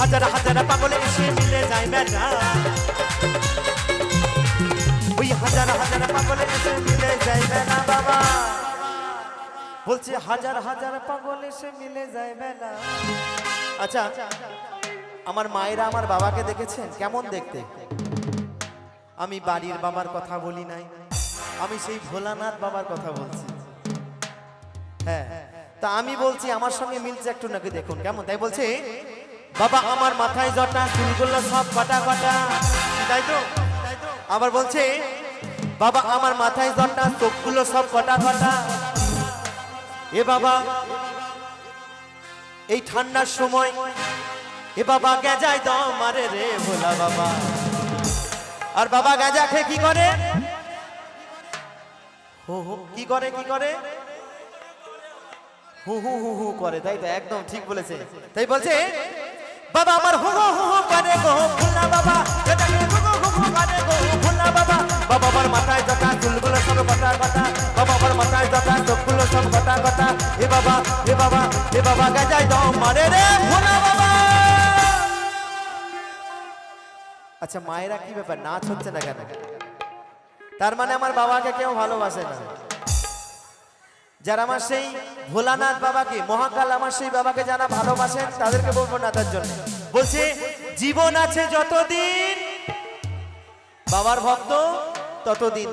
হাজার হাজার পাগল এসে মিলে যায় মেলা ওই হাজার হাজার পাগল এসে মিলে যায় মেলা বাবা। বলছি হাজার হাজার পাগল এসে মিলে যায় মেলা আচ্ছা আমার মায়েরা আমার বাবাকে দেখেছেন? কেমন দেখতে? আমি বাড়ির বাবার কথা বলি নাই। আমি সেই ভোলানাথ বাবার কথা বলছি। হ্যাঁ তা আমি বলছি, আমার সঙ্গে মিলছে একটু নাকি দেখুন। কেমন? তাই বলছে বাবা, আমার মাথায় জটা, চুলগুলো সব কটা কটা তাই তো? আবার বলছে, বাবা, আমার মাথায় জটা, চোখগুলো সব কটা কটা এ বাবা, এই ঠান্ডার সময়, এ বাবা, গেজায় দম, আরে রে ভোলা বাবা। আর বাবা, গাঁজা খেয়ে কি করে? হু হু, কি করে কি করে? হু হু হু হু, করে। তাই তো, একদম ঠিক বলেছে। তাই বলছে বাবা আমার হু হু হু হু করে গো, ভোলা বাবা। এটাকে হু হু হু হু করে গো, ভোলা বাবা? বাবা আমার মাথায় জটা চুলগুলো সব কটা কটা বাবা আমার মাথায় জটা চোখগুলো সব কটা কটা এ বাবা এ বাবা এ বাবা, গাজায় দম মারে রে ভোলা বাবা। আচ্ছা মায়েরা কি ব্যাপার? নাচ হচ্ছে না কেন? তার মানে আমার বাবাকে কেউ ভালোবাসে না। যারা আমার সেই ভোলানাথ বাবাকে, মহাকাল আমার সেই বাবাকে যারা ভালোবাসেন তাদেরকে বলব না তার জন্য। বলছে, জীবন আছে যতদিন বাবার ভক্ত, ততদিন।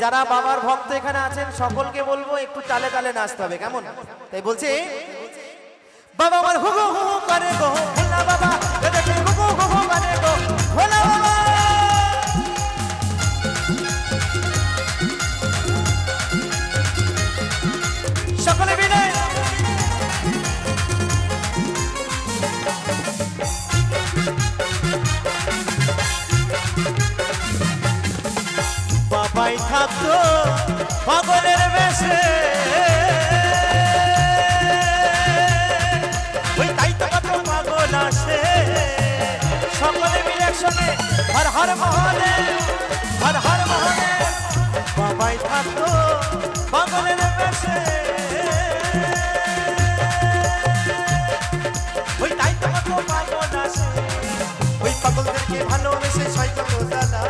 যারা বাবার ভক্ত এখানে আছেন, সকলকে বলব, একটু তালে তালে নাচতে হবে, কেমন? তাই বলছে, বাবা আমার হুগু হুগু করে গো, ভোলা বাবা হুগু হুগু করে গো, ভোলা বাবা থাকতো পাগলের বেশে। ওই তাই তো কত পাগল আসে। সকলে মিলে একসঙ্গে হর হর মহলে হর হর মহলে বাবাই থাকতো পাগলের বেশে। ওই তাই তো কত পাগল আসে। ওই পাগলদেরকে ভালোবেসে ছয় কত জ্বালা।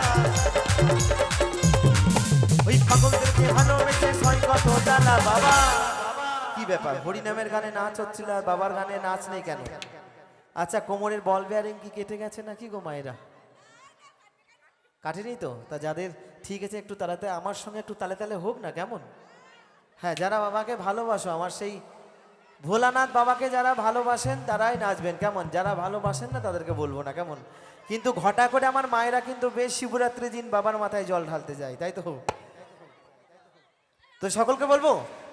কি ব্যাপার? হরিনামের গানে নাচ হচ্ছিল আর বাবার গানে নাচ নেই কেন? আচ্ছা কোমরের বল বেয়ারিং কি কেটে গেছে নাকি গো মায়েরা? কাটেনি তো? তা যাদের ঠিক আছে একটু তালাতে, আমার সঙ্গে একটু তালে তালে হোক না, কেমন? হ্যাঁ যারা বাবাকে ভালোবাসো, আমার সেই ভোলানাথ বাবাকে যারা ভালোবাসেন, তারাই নাচবেন, কেমন? যারা ভালোবাসেন না, তাদেরকে বলব না, কেমন? কিন্তু ঘটা করে আমার মায়েরা কিন্তু বেশ শিবরাত্রি দিন বাবার মাথায় জল ঢালতে যায়, তাই তো? তো সকলকে বলব?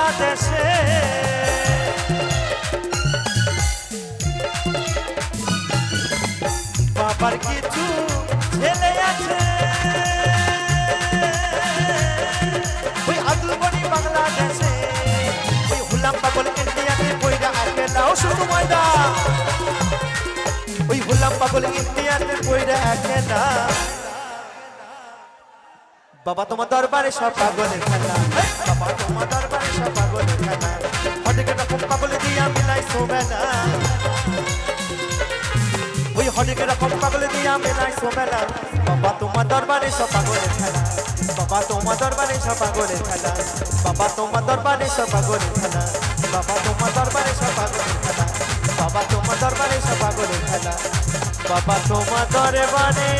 গনি বাংলাদেশে। বাবার কিছু ছেলে আছে। না বাবা তোমার দরবারে সব পাগলের খেলা। পাগল নাই সোমেলা বাবা, তোমার দরবারে সব পাগলের খেলা। বাবা, তোমার দরবারে সব পাগলের খেলা। বাবা, তোমার দরবারে সব পাগলের খেলা। বাবা, তোমার দরবারে সব পাগলের খেলা। বাবা, তোমার দরবারে সব পাগলের খেলা। বাবা, তোমার দরবারে